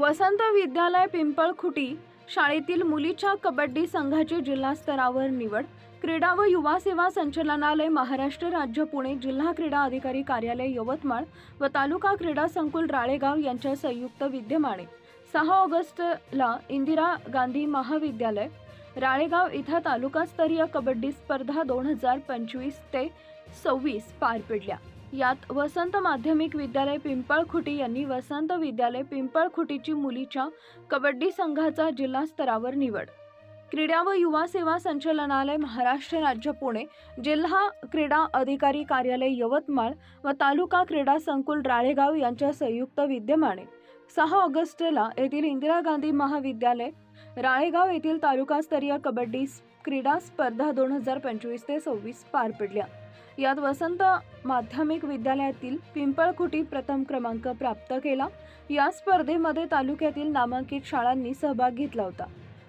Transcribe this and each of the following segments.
वसंत विद्यालय पिंपळखुटी शाळेतील मुलीच्या कबड्डी संघाची जिल्हास्तरावर निवड. क्रीडा व युवा सेवा संचालनालय महाराष्ट्र राज्य पुणे जिल्हा क्रीडा अधिकारी कार्यालय यवतमाळ व तालुका क्रीडा संकुल राळेगाव यांच्या संयुक्त विद्यमाने. सहा ऑगस्टला इंदिरा गांधी महाविद्यालय राळेगाव इथं तालुकास्तरीय कबड्डी स्पर्धा दोन हजार पंचवीस ते सव्वीस पार पडल्या. यात वसंत माध्यमिक विद्यालय पिंपळखुटी यांनी वसंत विद्यालय पिंपळखुटीची मुलीच्या कबड्डी संघाचा जिल्हा स्तरावर निवड. क्रीडा व युवा सेवा संचालनालय महाराष्ट्र राज्य पुणे जिल्हा क्रीडा अधिकारी कार्यालय यवतमाळ व तालुका क्रीडा संकुल राळेगाव यांच्या संयुक्त विद्यमाने. सहा ऑगस्टला येथील इंदिरा गांधी महाविद्यालय राळेगाव येथील तालुकास्तरीय कबड्डी क्रीडा स्पर्धा दोन हजार पंचवीस ते सव्वीस पार पडल्या. यात वसंत माध्यमिक विद्यालयातील पिंपळखुटी प्रथम क्रमांक प्राप्त केला. या स्पर्धेमध्ये तालुक्यातील नामांकित शाळांनी सहभाग घेतला होता.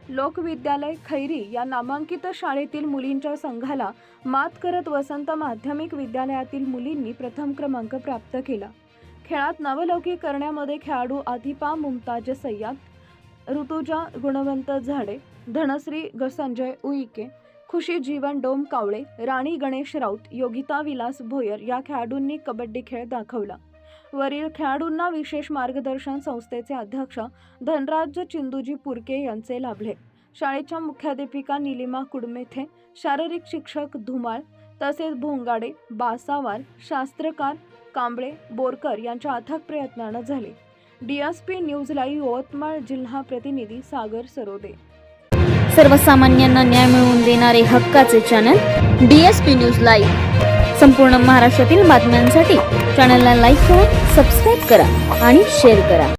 लोकविद्यालय खैरी या नामांकित शाळेतील मुलींच्या संघाला मात करत वसंत माध्यमिक विद्यालयातील मुलींनी प्रथम क्रमांक प्राप्त केला. खेळात नवलौकी करण्यामध्ये खेळाडू आधिपा मुमताज सय्याद ऋतुजा गुणवंत झाडे धनश्री ग संजय उईके खुशी जीवन डोम कावळे राणी गणेश राऊत योगिता विलास भोयर या खेळाडूंनी कबड्डी खेळ दाखवला. वरील खेळाडूंना विशेष मार्गदर्शन संस्थेचे अध्यक्ष धनराज चिंदूजी पुरके यांचे लाभले. शाळेच्या मुख्याध्यापिका निलिमा कुडमेथे शारीरिक शिक्षक धुमाळ तसेच भोंगाडे बासावार शास्त्रकार कांबळे बोरकर यांच्या अथक प्रयत्नानं झाले. डीएसपी न्यूज लाईव्ह यवतमाळ जिल्हा प्रतिनिधी सागर सरोदे. सर्वसामान्यांना न्याय मिळवून देणारे हक्काचे channel D S P news live. संपूर्ण महाराष्ट्रातील बातम्यांसाठी चॅनलला लाईक करा सबस्क्राईब करा आणि शेअर करा.